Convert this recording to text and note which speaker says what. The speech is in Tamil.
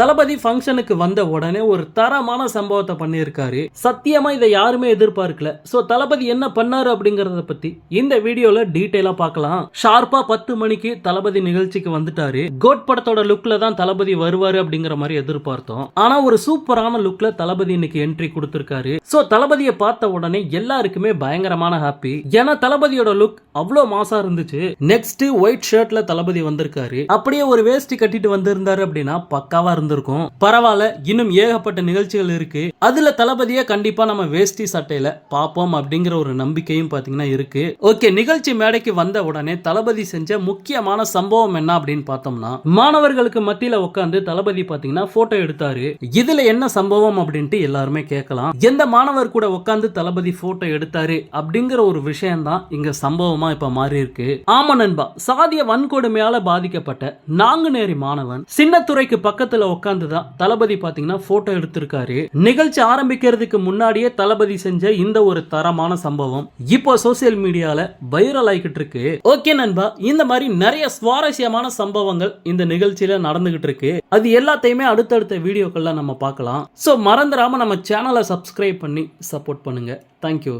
Speaker 1: தளபதி ஃபங்க்ஷனுக்கு வந்த உடனே ஒரு தரமான சம்பவத்தை பண்ணியிருக்காரு. சத்தியமா இதை யாருமே எதிர்பார்க்கல. சோ தளபதி என்ன பண்ணாரு அப்படிங்கறத பத்தி இந்த வீடியோல டீட்டெயிலா பார்க்கலாம். ஷார்ப்பா பத்து மணிக்கு தளபதி நிகழ்ச்சிக்கு வந்துட்டாரு. கோட் படத்தோட லுக்ல தான் தளபதி வருவாரு அப்படிங்கிற மாதிரி எதிர்பார்த்தோம். ஆனா ஒரு சூப்பரான லுக்ல தளபதி இன்னைக்கு என்ட்ரி கொடுத்திருக்காரு. சோ தளபதியை பார்த்த உடனே எல்லாருக்குமே பயங்கரமான ஹாப்பி ஏன்னா தளபதியோட லுக் அவ்வளோ மாசா இருந்துச்சு. நெக்ஸ்ட் ஒயிட் ஷர்ட்ல தளபதி வந்திருக்காரு. அப்படியே ஒரு வேஷ்டி கட்டிட்டு வந்திருந்தாரு அப்படின்னா பக்காவா வந்திருக்கும். பரவாயில்ல இன்னும் ஏகப்பட்ட நிகழ்ச்சிகள் இருக்கு. அதுல தளபதியை கண்டிப்பா நம்ம வேஷ்டி சட்டையில பார்ப்போம் அப்படிங்கிற ஒரு நம்பிக்கையும் பாத்தீங்கன்னா இருக்கு. ஓகே நிகழ்ச்சி மேடைக்கு வந்த உடனே தளபதி செஞ்ச முக்கியமான சம்பவம் என்ன அப்படின்னு பார்த்தோம்னா மாணவர்களுக்கு மத்தியில உட்காந்து தளபதி பாத்தீங்கன்னா போட்டோ எடுத்தாரு. இதுல என்ன சம்பவம் அப்படின்ட்டு எல்லாருமே கேட்கலாம். எந்த மாணவர் கூட உட்காந்து தளபதி போட்டோ எடுத்தாரு அப்படிங்கிற ஒரு விஷயம் தான் இங்க சம்பவமா இப்ப மாறி இருக்கு. ஆமா நண்பா சாதிய வன்கொடுமையால பாதிக்கப்பட்ட நாங்குநேரி மாணவன் சின்னத்துறைக்கு பக்கத்துல உட்காந்து தான் தளபதி பார்த்தீங்கன்னா போட்டோ எடுத்திருக்காரு. நிகழ்ச்சி ஆரம்பிக்கிறதுக்கு முன்னாடியே தளபதி செஞ்ச இந்த ஒரு தரமான சம்பவம் இப்போ சோசியல் மீடியால வைரல் ஆகிக்கிட்டு இருக்கு. ஓகே நண்பா இந்த மாதிரி நிறைய சுவாரஸ்யமான சம்பவங்கள் இந்த நிகழ்ச்சியில நடந்துகிட்டு இருக்கு. அது எல்லாத்தையுமே அடுத்தடுத்த வீடியோக்கள்ல நம்ம பார்க்கலாம். ஸோ மறந்துடாம நம்ம சேனலை சப்ஸ்கிரைப் பண்ணி சப்போர்ட் பண்ணுங்க. தேங்க்யூ